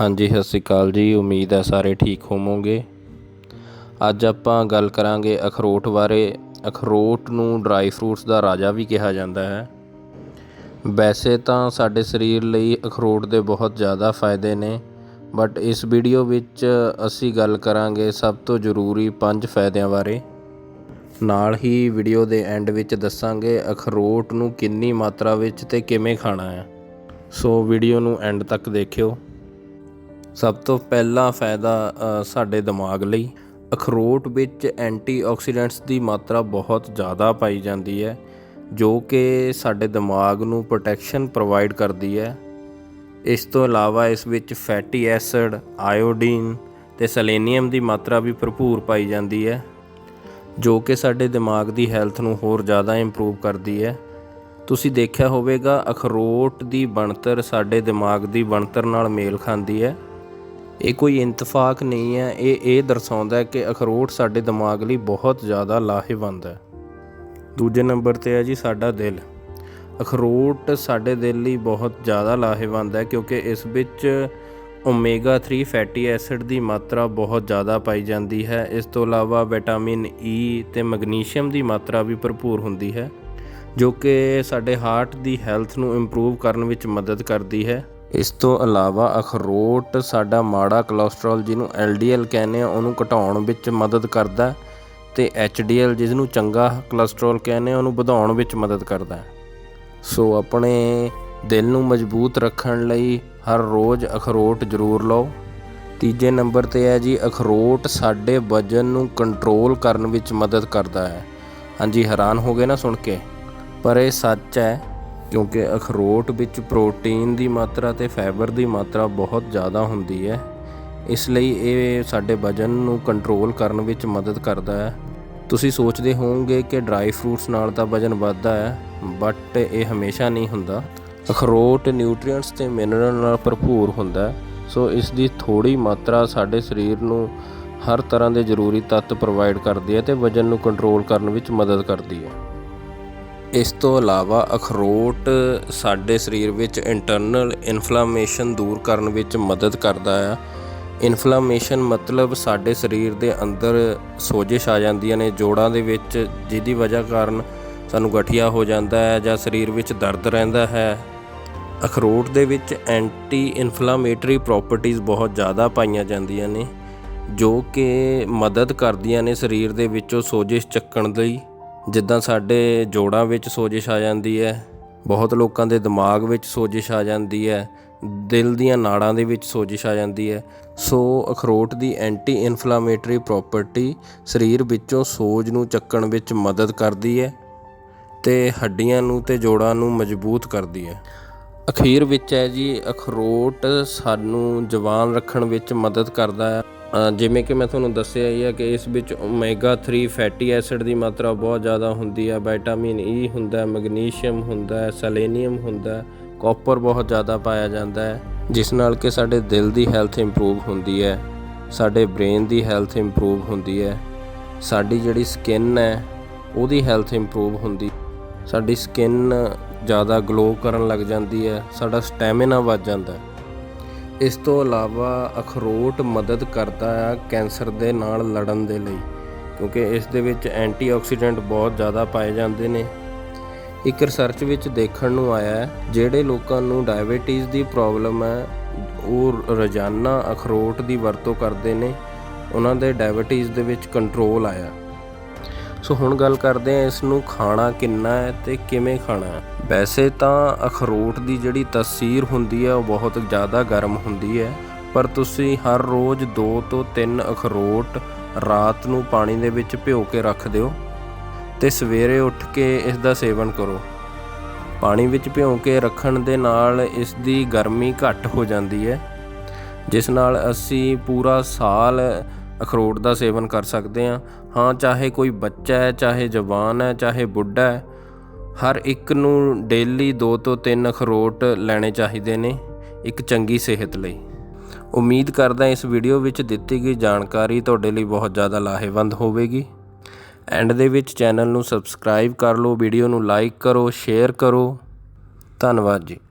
ਹਾਂਜੀ, ਸਤਿ ਸ਼੍ਰੀ ਅਕਾਲ ਜੀ। ਉਮੀਦ ਹੈ ਸਾਰੇ ਠੀਕ ਹੋਵੋਗੇ। ਅੱਜ ਆਪਾਂ ਗੱਲ ਕਰਾਂਗੇ ਅਖਰੋਟ ਬਾਰੇ। ਅਖਰੋਟ ਨੂੰ ਡਰਾਈ ਫਰੂਟਸ ਦਾ ਰਾਜਾ ਵੀ ਕਿਹਾ ਜਾਂਦਾ ਹੈ। ਵੈਸੇ ਤਾਂ ਸਾਡੇ ਸਰੀਰ ਲਈ ਅਖਰੋਟ ਦੇ ਬਹੁਤ ਜ਼ਿਆਦਾ ਫਾਇਦੇ ਨੇ, ਬਟ ਇਸ ਵੀਡੀਓ ਵਿੱਚ ਅਸੀਂ ਗੱਲ ਕਰਾਂਗੇ ਸਭ ਤੋਂ ਜ਼ਰੂਰੀ ਪੰਜ ਫਾਇਦਿਆਂ ਬਾਰੇ। ਨਾਲ ਹੀ ਵੀਡੀਓ ਦੇ ਐਂਡ ਵਿੱਚ ਦੱਸਾਂਗੇ ਅਖਰੋਟ ਨੂੰ ਕਿੰਨੀ ਮਾਤਰਾ ਵਿੱਚ ਤੇ ਕਿਵੇਂ ਖਾਣਾ ਹੈ। ਸੋ ਵੀਡੀਓ ਨੂੰ ਐਂਡ ਤੱਕ ਦੇਖਿਓ। ਸਭ ਤੋਂ ਪਹਿਲਾ ਫਾਇਦਾ ਸਾਡੇ ਦਿਮਾਗ ਲਈ। ਅਖਰੋਟ ਵਿੱਚ ਐਂਟੀਆਕਸੀਡੈਂਟਸ ਦੀ ਮਾਤਰਾ ਬਹੁਤ ਜ਼ਿਆਦਾ ਪਾਈ ਜਾਂਦੀ ਹੈ, ਜੋ ਕਿ ਸਾਡੇ ਦਿਮਾਗ ਨੂੰ ਪ੍ਰੋਟੈਕਸ਼ਨ ਪ੍ਰੋਵਾਈਡ ਕਰਦੀ ਹੈ। ਇਸ ਤੋਂ ਇਲਾਵਾ ਇਸ ਵਿੱਚ ਫੈਟੀ ਐਸਿਡ, ਆਇਓਡੀਨ ਤੇ ਸੈਲੇਨੀਅਮ ਦੀ ਮਾਤਰਾ ਵੀ ਭਰਪੂਰ ਪਾਈ ਜਾਂਦੀ ਹੈ, ਜੋ ਕਿ ਸਾਡੇ ਦਿਮਾਗ ਦੀ ਹੈਲਥ ਨੂੰ ਹੋਰ ਜ਼ਿਆਦਾ ਇੰਪਰੂਵ ਕਰਦੀ ਹੈ। ਤੁਸੀਂ ਦੇਖਿਆ ਹੋਵੇਗਾ, ਅਖਰੋਟ ਦੀ ਬਣਤਰ ਸਾਡੇ ਦਿਮਾਗ ਦੀ ਬਣਤਰ ਨਾਲ ਮੇਲ ਖਾਂਦੀ ਹੈ। ਇਹ ਕੋਈ ਇਤਫਾਕ ਨਹੀਂ ਹੈ। ਇਹ ਇਹ ਦਰਸਾਉਂਦਾ ਹੈ ਕਿ ਅਖਰੋਟ ਸਾਡੇ ਦਿਮਾਗ ਲਈ ਬਹੁਤ ਜ਼ਿਆਦਾ ਲਾਹੇਵੰਦ ਹੈ। ਦੂਜੇ ਨੰਬਰ ਤੇ ਹੈ ਜੀ ਸਾਡਾ ਦਿਲ। ਅਖਰੋਟ ਸਾਡੇ ਦਿਲ ਲਈ ਬਹੁਤ ਜ਼ਿਆਦਾ ਲਾਹੇਵੰਦ ਹੈ ਕਿਉਂਕਿ ਇਸ ਵਿੱਚ ਓਮੇਗਾ 3 ਫੈਟੀ ਐਸਿਡ ਦੀ ਮਾਤਰਾ ਬਹੁਤ ਜ਼ਿਆਦਾ ਪਾਈ ਜਾਂਦੀ ਹੈ। ਇਸ ਤੋਂ ਇਲਾਵਾ ਵਿਟਾਮਿਨ ਈ e ਤੇ ਮੈਗਨੀਸ਼ੀਅਮ ਦੀ ਮਾਤਰਾ ਵੀ ਭਰਪੂਰ ਹੁੰਦੀ ਹੈ, ਜੋ ਕਿ ਸਾਡੇ ਹਾਰਟ ਦੀ ਹੈਲਥ ਨੂੰ ਇੰਪਰੂਵ ਕਰਨ ਵਿੱਚ ਮਦਦ ਕਰਦੀ ਹੈ। ਇਸ ਤੋਂ ਇਲਾਵਾ ਅਖਰੋਟ ਸਾਡਾ ਮਾੜਾ ਕੋਲੇਸਟ੍ਰੋਲ ਜਿਹਨੂੰ LDL ਕਹਿੰਦੇ ਆ, ਉਹਨੂੰ ਘਟਾਉਣ ਵਿੱਚ ਮਦਦ ਕਰਦਾ ਹੈ ਤੇ HDL ਜਿਸ ਨੂੰ ਚੰਗਾ ਕੋਲੇਸਟ੍ਰੋਲ ਕਹਿੰਦੇ ਆ, ਉਹਨੂੰ ਵਧਾਉਣ ਵਿੱਚ ਮਦਦ ਕਰਦਾ ਸੋ ਆਪਣੇ ਦਿਲ ਨੂੰ ਮਜ਼ਬੂਤ ਰੱਖਣ ਲਈ ਹਰ ਰੋਜ਼ ਅਖਰੋਟ ਜ਼ਰੂਰ ਲਓ। ਤੀਜੇ ਨੰਬਰ ਤੇ ਹੈ ਜੀ, ਅਖਰੋਟ ਸਾਡੇ ਵਜਨ ਨੂੰ ਕੰਟਰੋਲ ਕਰਨ ਵਿੱਚ ਮਦਦ ਕਰਦਾ ਹੈ। ਹਾਂਜੀ, ਹੈਰਾਨ ਹੋ ਗਏ ਨਾ ਸੁਣ ਕੇ? ਪਰ ਇਹ ਸੱਚ ਹੈ ਕਿਉਂਕਿ ਅਖਰੋਟ ਵਿੱਚ ਪ੍ਰੋਟੀਨ ਦੀ ਮਾਤਰਾ ਤੇ ਫਾਈਬਰ ਦੀ ਮਾਤਰਾ ਬਹੁਤ ਜ਼ਿਆਦਾ ਹੁੰਦੀ ਹੈ। ਇਸ ਲਈ ਇਹ ਸਾਡੇ ਵਜਨ ਨੂੰ ਕੰਟਰੋਲ ਕਰਨ ਵਿੱਚ ਮਦਦ ਕਰਦਾ ਹੈ। ਤੁਸੀਂ ਸੋਚਦੇ ਹੋਵੋਗੇ ਕਿ ਡਰਾਈ ਫਰੂਟਸ ਨਾਲ ਤਾਂ ਵਜਨ ਵੱਧਦਾ ਹੈ, ਬਟ ਇਹ ਹਮੇਸ਼ਾ ਨਹੀਂ ਹੁੰਦਾ। ਅਖਰੋਟ ਨਿਊਟ੍ਰੀਐਂਟਸ ਤੇ ਮਿਨਰਲ ਨਾਲ ਭਰਪੂਰ ਹੁੰਦਾ ਹੈ, ਸੋ ਇਸ ਦੀ ਥੋੜੀ ਮਾਤਰਾ ਸਾਡੇ ਸਰੀਰ ਨੂੰ ਹਰ ਤਰ੍ਹਾਂ ਦੇ ਜ਼ਰੂਰੀ ਤੱਤ ਪ੍ਰੋਵਾਈਡ ਕਰਦੀ ਹੈ ਤੇ ਵਜਨ ਨੂੰ ਕੰਟਰੋਲ ਕਰਨ ਵਿੱਚ ਮਦਦ ਕਰਦੀ ਹੈ। ਇਸ ਤੋਂ ਇਲਾਵਾ ਅਖਰੋਟ ਸਾਡੇ ਸਰੀਰ ਵਿੱਚ ਇੰਟਰਨਲ ਇਨਫਲਾਮੇਸ਼ਨ ਦੂਰ ਕਰਨ ਵਿੱਚ ਮਦਦ ਕਰਦਾ ਆ। ਇਨਫਲਾਮੇਸ਼ਨ ਮਤਲਬ ਸਾਡੇ ਸਰੀਰ ਦੇ ਅੰਦਰ ਸੋਜਿਸ਼ ਆ ਜਾਂਦੀਆਂ ਨੇ, ਜੋੜਾਂ ਦੇ ਵਿੱਚ, ਜਿਹਦੀ ਵਜ੍ਹਾ ਕਾਰਨ ਸਾਨੂੰ ਗਠੀਆ ਹੋ ਜਾਂਦਾ ਹੈ ਜਾਂ ਸਰੀਰ ਵਿੱਚ ਦਰਦ ਰਹਿੰਦਾ ਹੈ। ਅਖਰੋਟ ਦੇ ਵਿੱਚ ਐਂਟੀ ਇਨਫਲਾਮੇਟਰੀ ਪ੍ਰੋਪਰਟੀਆਂ ਬਹੁਤ ਜ਼ਿਆਦਾ ਪਾਈਆਂ ਜਾਂਦੀਆਂ ਨੇ, ਜੋ ਕਿ ਮਦਦ ਕਰਦੀਆਂ ਨੇ ਸਰੀਰ ਦੇ ਵਿੱਚੋਂ ਸੋਜਿਸ਼ ਚੱਕਣ ਲਈ। ਜਿੱਦਾਂ ਸਾਡੇ ਜੋੜਾਂ ਵਿੱਚ ਸੋਜਿਸ਼ ਆ ਜਾਂਦੀ ਹੈ, ਬਹੁਤ ਲੋਕਾਂ ਦੇ ਦਿਮਾਗ ਵਿੱਚ ਸੋਜਿਸ਼ ਆ ਜਾਂਦੀ ਹੈ, ਦਿਲ ਦੀਆਂ ਨਾੜਾਂ ਦੇ ਵਿੱਚ ਸੋਜਿਸ਼ ਆ ਜਾਂਦੀ ਹੈ। ਸੋ ਅਖਰੋਟ ਦੀ ਐਂਟੀ ਇਨਫਲਾਮੇਟਰੀ ਪ੍ਰੋਪਰਟੀ ਸਰੀਰ ਵਿੱਚੋਂ ਸੋਜ ਨੂੰ ਚੱਕਣ ਵਿੱਚ ਮਦਦ ਕਰਦੀ ਹੈ ਤੇ ਹੱਡੀਆਂ ਨੂੰ ਤੇ ਜੋੜਾਂ ਨੂੰ ਮਜ਼ਬੂਤ ਕਰਦੀ ਹੈ। ਅਖੀਰ ਵਿੱਚ ਹੈ ਜੀ, ਅਖਰੋਟ ਸਾਨੂੰ ਜਵਾਨ ਰੱਖਣ ਵਿੱਚ ਮਦਦ ਕਰਦਾ ਹੈ। ਜਿਵੇਂ ਕਿ ਮੈਂ ਤੁਹਾਨੂੰ ਦੱਸਿਆ ਹੀ ਹੈ ਕਿ ਇਸ ਵਿੱਚ ਓਮੇਗਾ 3 ਫੈਟੀ ਐਸਿਡ ਦੀ ਮਾਤਰਾ ਬਹੁਤ ਜ਼ਿਆਦਾ ਹੁੰਦੀ ਹੈ ਵਿਟਾਮਿਨ ਈ ਹੁੰਦਾ ਹੈ ਮੈਗਨੀਸ਼ੀਅਮ ਹੁੰਦਾ ਹੈ ਸੈਲੇਨੀਅਮ ਹੁੰਦਾ ਹੈ ਕਾਪਰ ਬਹੁਤ ਜ਼ਿਆਦਾ ਪਾਇਆ ਜਾਂਦਾ ਹੈ, ਜਿਸ ਨਾਲ ਕਿ ਸਾਡੇ ਦਿਲ ਦੀ ਹੈਲਥ ਇੰਪਰੂਵ ਹੁੰਦੀ ਹੈ, ਸਾਡੇ ਬ੍ਰੇਨ ਦੀ ਹੈਲਥ ਇੰਪਰੂਵ ਹੁੰਦੀ ਹੈ, ਸਾਡੀ ਜਿਹੜੀ ਸਕਿਨ ਹੈ, ਉਹਦੀ ਹੈਲਥ ਇੰਪਰੂਵ ਹੁੰਦੀ, ਸਾਡੀ ਸਕਿਨ ਜ਼ਿਆਦਾ ਗਲੋ ਕਰਨ ਲੱਗ ਜਾਂਦੀ ਹੈ, ਸਾਡਾ ਸਟੈਮਿਨਾ ਵੱਧ ਜਾਂਦਾ ਹੈ। ਇਸ ਤੋਂ ਇਲਾਵਾ ਅਖਰੋਟ ਮਦਦ ਕਰਦਾ ਆ ਕੈਂਸਰ ਦੇ ਨਾਲ ਲੜਨ ਦੇ ਲਈ, ਕਿਉਂਕਿ ਇਸ ਦੇ ਵਿੱਚ ਐਂਟੀਆਕਸੀਡੈਂਟ ਬਹੁਤ ਜ਼ਿਆਦਾ ਪਾਏ ਜਾਂਦੇ ਨੇ। ਇੱਕ ਰਿਸਰਚ ਵਿੱਚ ਦੇਖਣ ਨੂੰ ਆਇਆ ਹੈ, ਜਿਹੜੇ ਲੋਕਾਂ ਨੂੰ ਡਾਇਬੀਟੀਜ਼ ਦੀ ਪ੍ਰੋਬਲਮ ਹੈ, ਉਹ ਰੋਜ਼ਾਨਾ ਅਖਰੋਟ ਦੀ ਵਰਤੋਂ ਕਰਦੇ ਨੇ। ਉਹਨਾਂ ਦੇ ਡਾਇਬੀਟੀਜ਼ ਦੇ ਵਿੱਚ ਕੰਟਰੋਲ ਆਇਆ। ਸੋ ਹੁਣ ਗੱਲ ਕਰਦੇ ਹਾਂ ਇਸ ਨੂੰ ਖਾਣਾ ਕਿੰਨਾ ਹੈ ਤੇ ਕਿਵੇਂ ਖਾਣਾ ਹੈ। ਵੈਸੇ ਤਾਂ ਅਖਰੋਟ ਦੀ ਜਿਹੜੀ ਤਸੀਰ ਹੁੰਦੀ ਹੈ, ਉਹ ਬਹੁਤ ਜ਼ਿਆਦਾ ਗਰਮ ਹੁੰਦੀ ਹੈ, ਪਰ ਤੁਸੀਂ ਹਰ ਰੋਜ਼ 2 ਤੋਂ 3 ਅਖਰੋਟ ਰਾਤ ਨੂੰ ਪਾਣੀ ਦੇ ਵਿੱਚ ਭਿਓ ਕੇ ਰੱਖ ਦਿਓ ਤੇ ਸਵੇਰੇ ਉੱਠ ਕੇ ਇਸ ਦਾ ਸੇਵਨ ਕਰੋ। ਪਾਣੀ ਵਿੱਚ ਭਿਓ ਕੇ ਰੱਖਣ ਦੇ ਨਾਲ ਇਸ ਦੀ ਗਰਮੀ ਘੱਟ ਹੋ ਜਾਂਦੀ ਹੈ, ਜਿਸ ਨਾਲ ਅਸੀਂ ਪੂਰਾ ਸਾਲ ਅਖਰੋਟ ਦਾ ਸੇਵਨ ਕਰ ਸਕਦੇ ਹਾਂ। ਹਾਂ, ਚਾਹੇ ਕੋਈ ਬੱਚਾ ਹੈ, ਚਾਹੇ ਜਵਾਨ ਹੈ, ਚਾਹੇ ਬੁੱਢਾ ਹੈ, ਹਰ ਇੱਕ ਨੂੰ ਡੇਲੀ 2 ਤੋਂ 3 ਅਖਰੋਟ ਲੈਣੇ ਚਾਹੀਦੇ ਨੇ ਇੱਕ ਚੰਗੀ ਸਿਹਤ ਲਈ। ਉਮੀਦ ਕਰਦਾ ਇਸ ਵੀਡੀਓ ਵਿੱਚ ਦਿੱਤੀ ਗਈ ਜਾਣਕਾਰੀ ਤੁਹਾਡੇ ਲਈ ਬਹੁਤ ਜ਼ਿਆਦਾ ਲਾਹੇਵੰਦ ਹੋਵੇਗੀ। ਐਂਡ ਦੇ ਵਿੱਚ ਚੈਨਲ ਨੂੰ ਸਬਸਕ੍ਰਾਈਬ ਕਰ ਲਓ, ਵੀਡੀਓ ਨੂੰ ਲਾਈਕ ਕਰੋ, ਸ਼ੇਅਰ ਕਰੋ। ਧੰਨਵਾਦ ਜੀ।